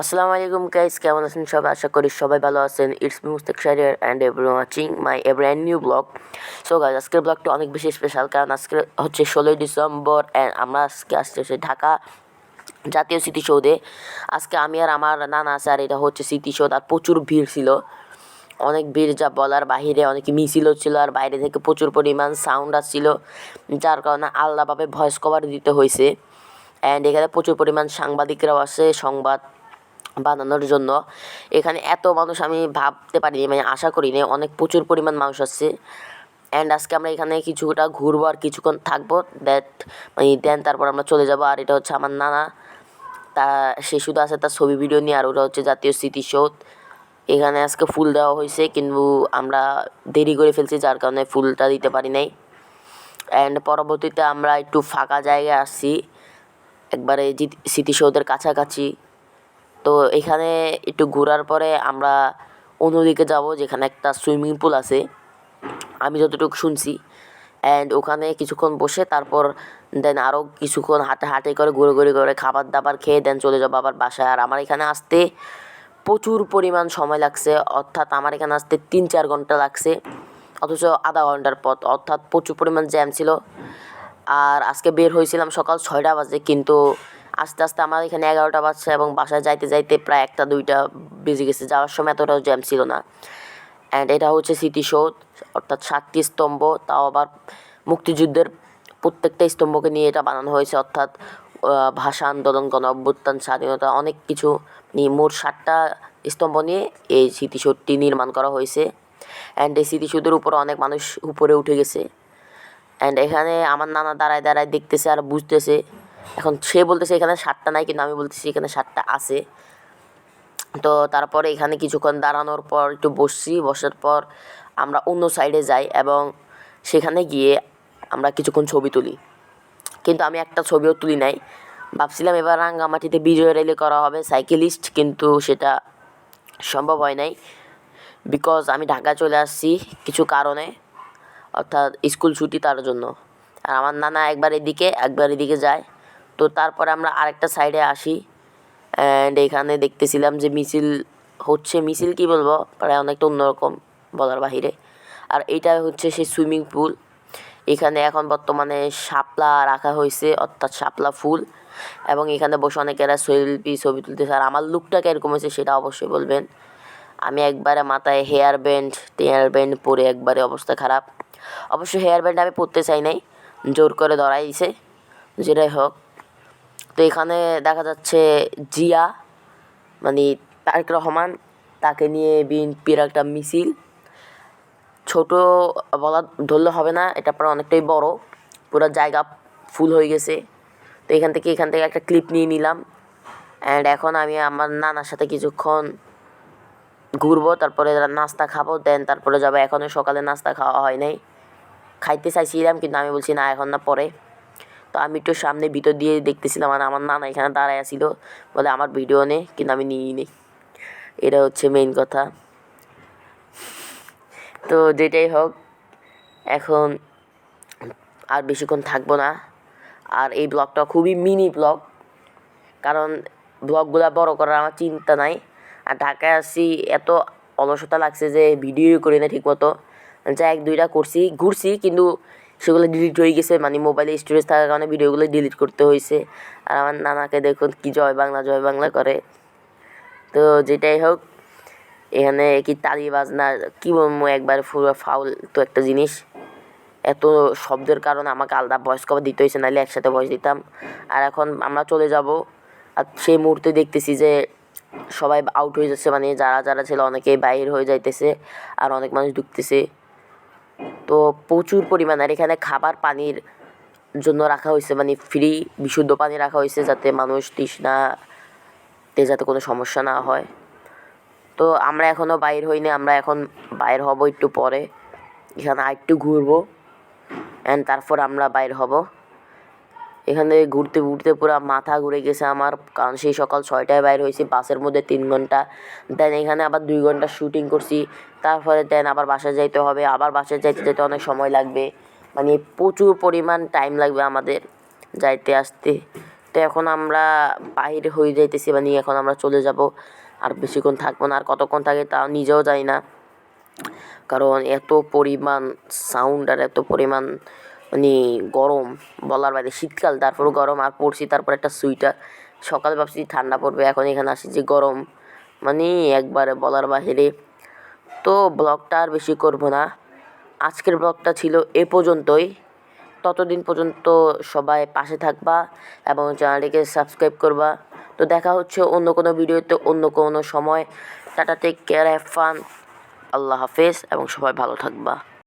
আসসালামু আলাইকুম গাইস কেমন আছেন সবাই? আশা করি সবাই ভালো আছেন। It's me Mustaq Shahriar and every watching my a brand new vlog so guys আজকের ব্লগটা অনেক বেশি স্পেশাল কারণ আজকে হচ্ছে ষোলোই ডিসেম্বর অ্যান্ড আমরা আজকে আসতে হচ্ছে ঢাকা জাতীয় স্মৃতিসৌধে। আজকে আমি আর আমার নানা আছে আর এটা হচ্ছে স্মৃতিসৌধ আর প্রচুর ভিড় ছিল। অনেক ভিড় যা বলার বাহিরে অনেক মিছিল হচ্ছিল আর বাইরে থেকে প্রচুর পরিমাণ সাউন্ড আসছিল, যার কারণে আলাদাভাবে ভয়েস কভার দিতে হয়েছে। অ্যান্ড এখানে প্রচুর পরিমাণ সাংবাদিকরাও আসে, সংবাদ বানানোর জন্য। এখানে এত মানুষ আমি ভাবতে পারিনি মানে আশা করিনি। অনেক প্রচুর পরিমাণ মানুষ আসছে অ্যান্ড আজকে আমরা এখানে কিছুটা ঘুরবো আর কিছুক্ষণ থাকব। দ্যাট মানে দেন তারপর আমরা চলে যাব। আর এটা হচ্ছে আমার নানা। তা, সে শুধু আছে তার ছবি ভিডিও নিয়ে। আর ওটা হচ্ছে জাতীয় স্মৃতিসৌধ। এখানে আজকে ফুল দেওয়া হয়েছে, কিন্তু আমরা দেরি করে ফেলছি, যার কারণে ফুলটা দিতে পারি নাই। অ্যান্ড পরবর্তীতে আমরা একটু ফাঁকা জায়গায় আসছি। একবারে স্মৃতিসৌধের কাছাকাছি। তো এখানে একটু ঘোরার পরে আমরা অন্যদিকে যাব যেখানে একটা সুইমিং পুল আছে। আমি যতটুকু শুনছি। অ্যান্ড ওখানে কিছুক্ষণ বসে তারপর দেন আরও কিছুক্ষণ হাঁটে হাঁটে করে ঘুরে ঘুরে করে খাবার দাবার খেয়ে দেন চলে যাব আবার বাসায়। আর আমার এখানে আসতে প্রচুর পরিমাণ সময় লাগছে। অর্থাৎ আমার এখানে আসতে তিন চার ঘণ্টা লাগছে। অথচ আধা ঘণ্টার পথ। অর্থাৎ প্রচুর পরিমাণ জ্যাম ছিল। আর আজকে বের হয়েছিলাম সকাল ছয়টা বাজে, কিন্তু আস্তে আস্তে আমার এখানে এগারোটা বাজছে এবং বাসায় যাইতে যাইতে প্রায় একটা, দুইটা বেজে গেছে। যাওয়ার সময় এতটাও জ্যাম ছিল না। অ্যান্ড এটা হচ্ছে স্মৃতিসৌধ অর্থাৎ সাতটি স্তম্ভ, তাও আবার মুক্তিযুদ্ধের প্রত্যেকটা স্তম্ভকে নিয়ে এটা বানানো হয়েছে। অর্থাৎ ভাষা আন্দোলন, গণ অভ্যুত্থান, স্বাধীনতা, অনেক কিছু নিয়ে মোট সাতটা স্তম্ভ নিয়ে এই স্মৃতিসৌধটি নির্মাণ করা হয়েছে। অ্যান্ড এই স্মৃতিসৌধের উপরে অনেক মানুষ উপরে উঠে গেছে। অ্যান্ড এখানে আমার নানা দাঁড়ায় দাঁড়ায় দেখতেছে আর বুঝতেছে এখন সে বলতেছে এখানে সাতটা নাই, কিন্তু আমি বলতেছি এখানে সাতটা আছে। তো তারপরে এখানে কিছুক্ষণ দাঁড়ানোর পর একটু বসছি, বসার পর আমরা অন্য সাইডে যাই এবং সেখানে গিয়ে আমরা কিছুক্ষণ ছবি তুলি। কিন্তু আমি একটা ছবিও তুলি নাই। ভাবছিলাম এবার রাঙ্গামাটিতে বিজয় র্যালি করা হবে সাইকেলিস্ট কিন্তু সেটা সম্ভব হয় নাই। বিকজ আমি ঢাকা চলে আসছি কিছু কারণে, অর্থাৎ স্কুল ছুটি তার জন্য। আর আমার নানা একবার এদিকে একবার এদিকে যায়। তো তারপরে আমরা আরেকটা সাইডে আসি অ্যান্ড এখানে দেখতেছিলাম যে মিছিল হচ্ছে, মিছিল কি বলব? প্রায় অনেকটা অন্যরকম বলার বাহিরে। আর এইটা হচ্ছে সেই সুইমিং পুল এখানে এখন বর্তমানে শাপলা রাখা হয়েছে, অর্থাৎ শাপলা ফুল। এবং এখানে বসে অনেকেরা সেলফি ছবি তুলতেছে। আর আমার লুকটা কীরকম হয়েছে সেটা অবশ্যই বলবেন। আমি একবারে মাথায় হেয়ার ব্যান্ড হেয়ার ব্যান্ড পরে একবারে অবস্থা খারাপ। অবশ্য হেয়ার ব্যান্ড আমি পরতে চাই নাই, জোর করে ধরাই দিছে যেটাই হোক। তো এখানে দেখা যাচ্ছে জিয়া মানে তারেক রহমান, তাকে নিয়ে বিএনপির একটা মিছিল। ছোট বলা ধরলে হবে না, এটা প্রায় অনেকটাই বড়, পুরো জায়গা ফুল হয়ে গেছে। তো এখান থেকে এখান থেকে একটা ক্লিপ নিয়ে নিলাম। অ্যান্ড এখন আমি আমার নানার সাথে কিছুক্ষণ ঘুরবো, তারপরে নাস্তা খাব দেন তারপরে যাব। এখনও সকালে নাস্তা খাওয়া হয় নাই। খাইতে চাইছিলাম, কিন্তু আমি বলছি না, এখন না পরে। তো আমি একটু সামনে ভিতর দিয়ে দেখতেছিলাম আর আমার নানা এখানে দাঁড়ায় আসিল বলে, আমার ভিডিও নে, কিন্তু আমি নিই নি। এটা হচ্ছে মেইন কথা। তো যেটাই হোক, এখন আর বেশিক্ষণ থাকব না। আর এই ব্লগটা খুবই মিনি ব্লগ কারণ ব্লগগুলো বড় করার আমার চিন্তা নাই। আর ঢাকায় আসছি, এত অলসতা লাগছে যে ভিডিও করি না ঠিকমতো যা এক দুইটা করছি, ঘুরছি, কিন্তু সেগুলো ডিলিট হয়ে গেছে মানে মোবাইলে স্টোরেজ থাকার কারণে ভিডিওগুলো ডিলিট করতে হয়েছে। আর আমার নানাকে দেখুন কি জয় বাংলা জয় বাংলা করে। তো যেটাই হোক, এখানে কি তালি বাজনা, কী বলব, একবার পুরো ফাউল তো একটা জিনিস। এত শব্দের কারণে আমাকে আলাদা ভয়েস কভার দিতে হয়েছে, নাহলে একসাথে ভয়েস দিতাম। আর এখন আমরা চলে যাব, আর সেই মুহূর্তে দেখতেছি যে সবাই আউট হয়ে যাচ্ছে মানে যারা যারা ছিল অনেকেই বাইর হয়ে যাইতেছে, আর অনেক মানুষ ঢুকতেছে। তো প্রচুর পরিমাণ, আর এখানে খাবার পানির জন্য রাখা হয়েছে মানে ফ্রি বিশুদ্ধ পানি রাখা হয়েছে যাতে মানুষ তৃষ্ণাতে যাতে কোনো সমস্যা না হয়। তো আমরা এখনও বাইর হইনি, আমরা এখন বাইর হব একটু পরে। এখানে আরেকটু ঘুরবো অ্যান্ড তারপর আমরা বাইর হব। এখানে ঘুরতে ঘুরতে পুরো মাথা ঘুরে গেছে আমার, কারণ সেই সকাল ছয়টায় বাইর হয়েছি, বাসের মধ্যে তিন ঘণ্টা। দেন এখানে আবার দুই ঘণ্টা শুটিং করছি, তারপরে দেন আবার বাসায় যাইতে হবে, আবার বাসায় যাইতে যেতে অনেক সময় লাগবে। মানে প্রচুর পরিমাণ টাইম লাগবে আমাদের যাইতে আসতে। তো এখন আমরা বাইরে হয়ে যাইতেছি মানে এখন আমরা চলে যাব। আর বেশিক্ষণ থাকব না, আর কতক্ষণ থাকে তা নিজেও জানি না। কারণ এত পরিমাণ সাউন্ড আর এত পরিমাণ মানে গরম বলার বাইরে শীতকাল তারপরও গরম আর পড়ছি, তারপর একটা সুইটার সকাল ভাবছি ঠান্ডা পড়বে, এখন এখানে আসি যে গরম। মানে একবারে বলার বাহিরে। তো ব্লগটা আর বেশি করব না। আজকের ব্লগটা ছিল এ পর্যন্তই। ততদিন পর্যন্ত সবাই পাশে থাকবা এবং চ্যানেলটিকে সাবস্ক্রাইব করবা। তো দেখা হচ্ছে অন্য কোনো ভিডিওতে অন্য কোনো সময়। Tata take care have fun আল্লাহ হাফেজ এবং সবাই ভালো থাকবা।